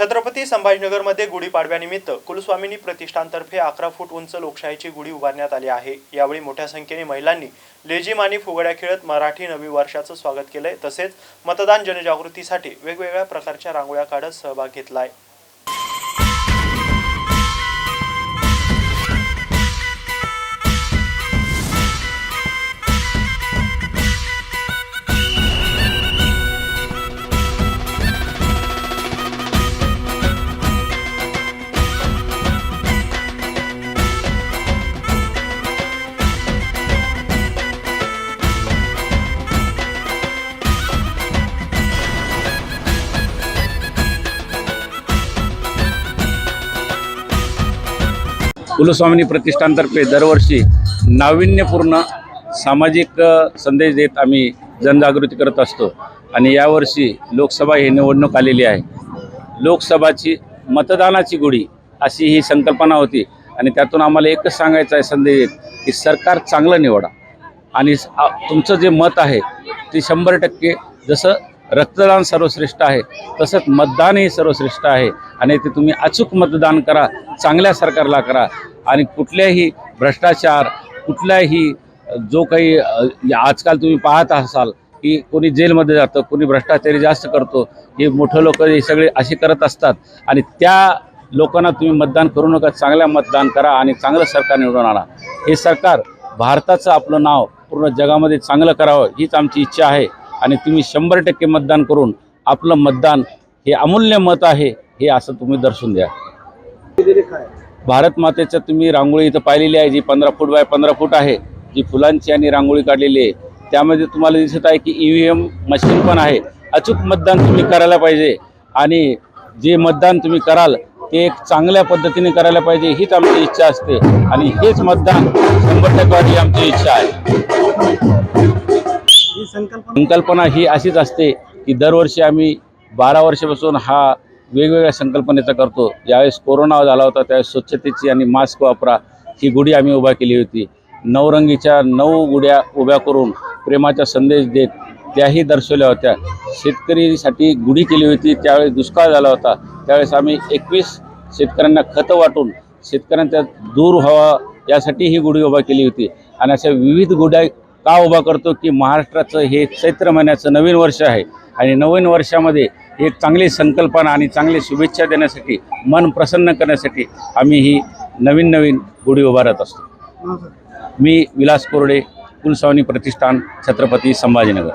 छत्रपती संभाजीनगरमध्ये गुढीपाडव्यानिमित्त कुलस्वामिनी प्रतिष्ठानतर्फे अकरा फूट उंच लोकशाहीची गुढी उभारण्यात आली आहे. यावेळी मोठ्या संख्येने महिलांनी लेझिम आणि फुगड्या खेळत मराठी नवी वर्षाचं स्वागत केलंय. तसेच मतदान जनजागृतीसाठी वेगवेगळ्या प्रकारच्या रांगोळ्या काढत सहभाग घेतलाय. कुलस्वामिनी प्रतिष्ठानतर्फे दरवर्षी नाविन्यपूर्ण सामाजिक संदेश देत आम्ही जनजागृती करत असतो. आणि यावर्षी लोकसभा ही निवडणूक आलेली आहे. लोकसभाची मतदानाची गुढी अशी ही संकल्पना होती. आणि त्यातून आम्हाला एकच सांगायचं आहे संदेश की सरकार चांगलं निवडा. आणि तुमचं जे मत आहे ते शंभर टक्के जसं रक्तदान सर्वश्रेष्ठ आहे तसंच मतदानही सर्वश्रेष्ठ आहे. आणि ते तुम्ही अचूक मतदान करा चांगल्या सरकारला करा. आणि कुठल्याही भ्रष्टाचार कुठल्याही जो काही या- आजकाल तुम्ही पाहत असाल की कोणी जेलमध्ये जातं कोणी भ्रष्टाचारी जास्त करतो हे मोठं लोक हे सगळे असे करत असतात. आणि त्या लोकांना तुम्ही मतदान करू नका चांगल्या मतदान करा आणि चांगलं सरकार निवडून आणा. हे सरकार भारताचं आपलं नाव पूर्ण जगामध्ये चांगलं करावं हीच आमची इच्छा आहे. आणि तुम्ही शंभर टक्के मतदान करून आपलं मतदान हे अमूल्य मत आहे हे असं तुम्ही दर्शवून द्या. भारत मातेचं तुम्ही रांगोळी इथं पाहिलेली आहे जी पंधरा फूट बाय पंधरा फूट आहे जी फुलांची आणि रांगोळी काढलेली आहे. त्यामध्ये तुम्हाला दिसत आहे की ई व्ही एम मशीन पण आहे. अचूक मतदान तुम्ही करायला पाहिजे. आणि जे मतदान तुम्ही कराल ते एक चांगल्या पद्धतीने करायला पाहिजे हीच आमची इच्छा असते. आणि हेच मतदान शंभर टक्के आमची इच्छा आहे. ही संकल्पना ही अशीच असते की दरवर्षी आम्ही बारा वर्षापासून हा वेगवेगळ्या संकल्पनेचा करतो. ज्यावेळेस कोरोना झाला होता त्यावेळेस स्वच्छतेची आणि मास्क वापरा ही गुढी आम्ही उभा केली होती. नवरंगीच्या नऊ गुढ्या उभ्या करून प्रेमाचा संदेश देत त्याही दर्शवल्या होत्या. शेतकरीसाठी गुढी केली होती त्यावेळेस दुष्काळ झाला होता. त्यावेळेस आम्ही एकवीस शेतकऱ्यांना खतं वाटून शेतकऱ्यांच्या दूर व्हावा यासाठी ही गुढी उभा केली होती. आणि अशा विविध गुढ्या का उभा करतो की महाराष्ट्राचं हे चैत्र महिन्याचं नवीन वर्ष आहे. आणि नवीन वर्षामध्ये एक चांगली संकल्पना आणि चांगली शुभेच्छा देण्यासाठी मन प्रसन्न करण्यासाठी आम्ही ही नवीन नवीन गुढी उभारत असतो हा, सर. मी विलास कोरडे कुलस्वामी प्रतिष्ठान छत्रपती संभाजीनगर